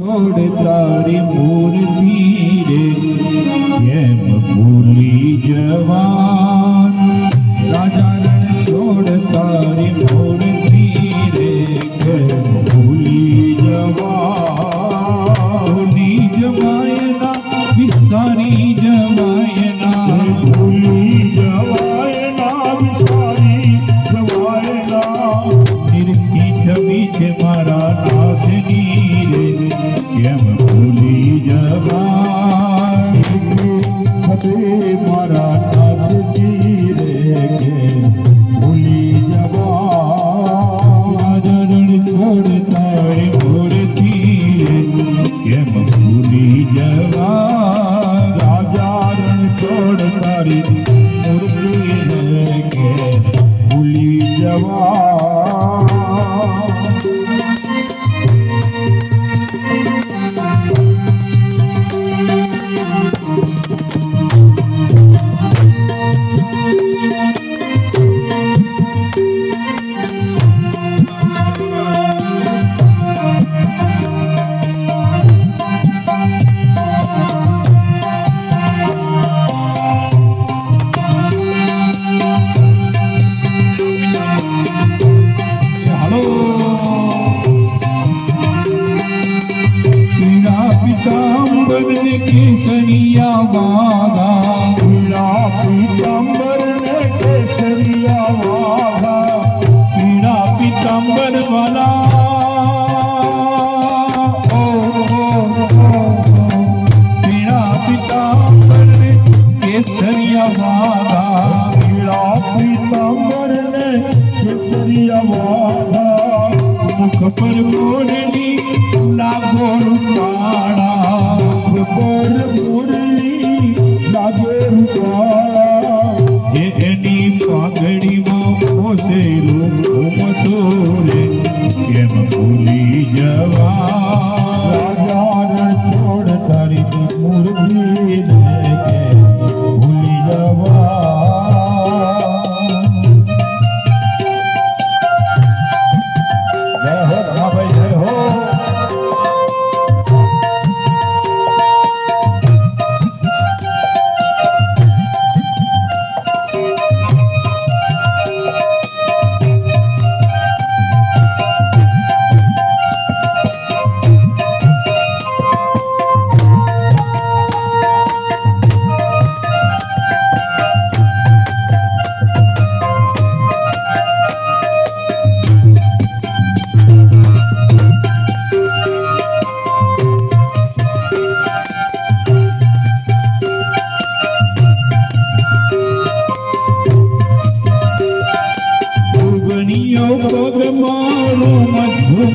છોડ તારી મૂર્તિ રે કેમ ભૂલી જવા રાજા છોડ તારી કેસરિયા વાગા પીળા પીતાંબર ને કેસરિયા વાઘા. મુખ પર મોરડી લાગો રૂપાળા ભૂલી જવા.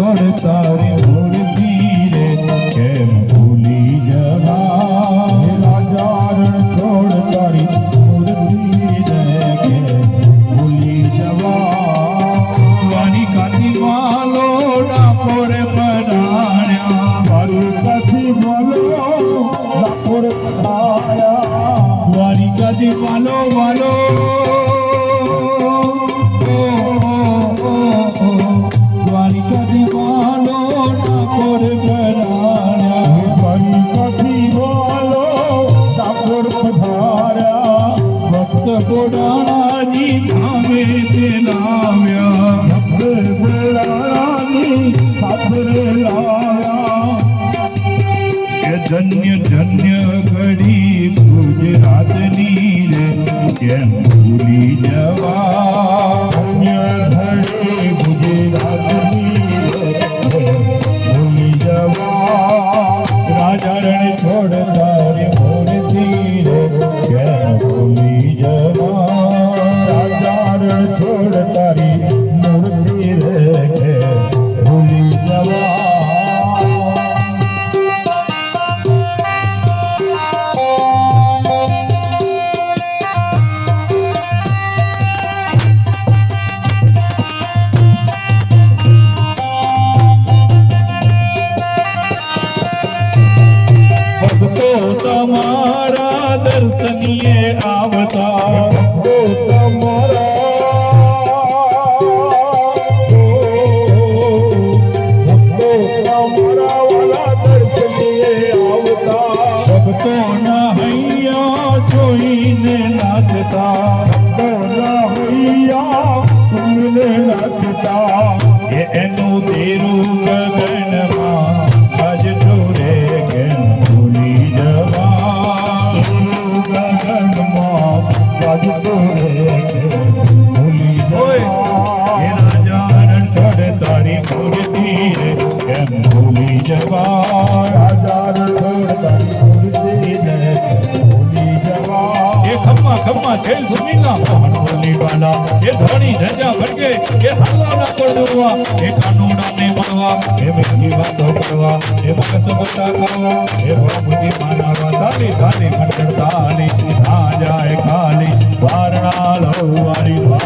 છોડ તારી મૂર્તિ રે, કેમ ભૂલી જવા રાજા રણ છોડ તારી મૂર્તિ રે કે ભૂલી જવા દ્વારિકાથી માલો ડાકોરે પધાર્યા. મારું ધામે તે લાવ્યા ભક્ત વેળાની ખાતરે લાવ્યા ગુજરાતની કેમ ભૂલી જવા? દર્શનીએ આવતા. ઓ તમારા દર્શનીએ આવતા ભક્તોના હૈયા જોઈને નાચતા. ભક્તોના હૈયા તુમને નાચતા. એનું તેરું ગગનમાં ભૂલી જવા? રાજા રણછોડ તારી ભૂલી જવા ખમ્મા જેલ સુનીલા મોહન મુરલી એ ધણી ધજા ભટકે એ સાલાના પડવા એ કાનોડા ને મળવા એ મેઘી વાતો પડવા એ ભગત બતા ખાવા એ ભગવતી માનાવા તારી તારી મંડળ તાલી ના જાય ખાલી, વારણા લવવારી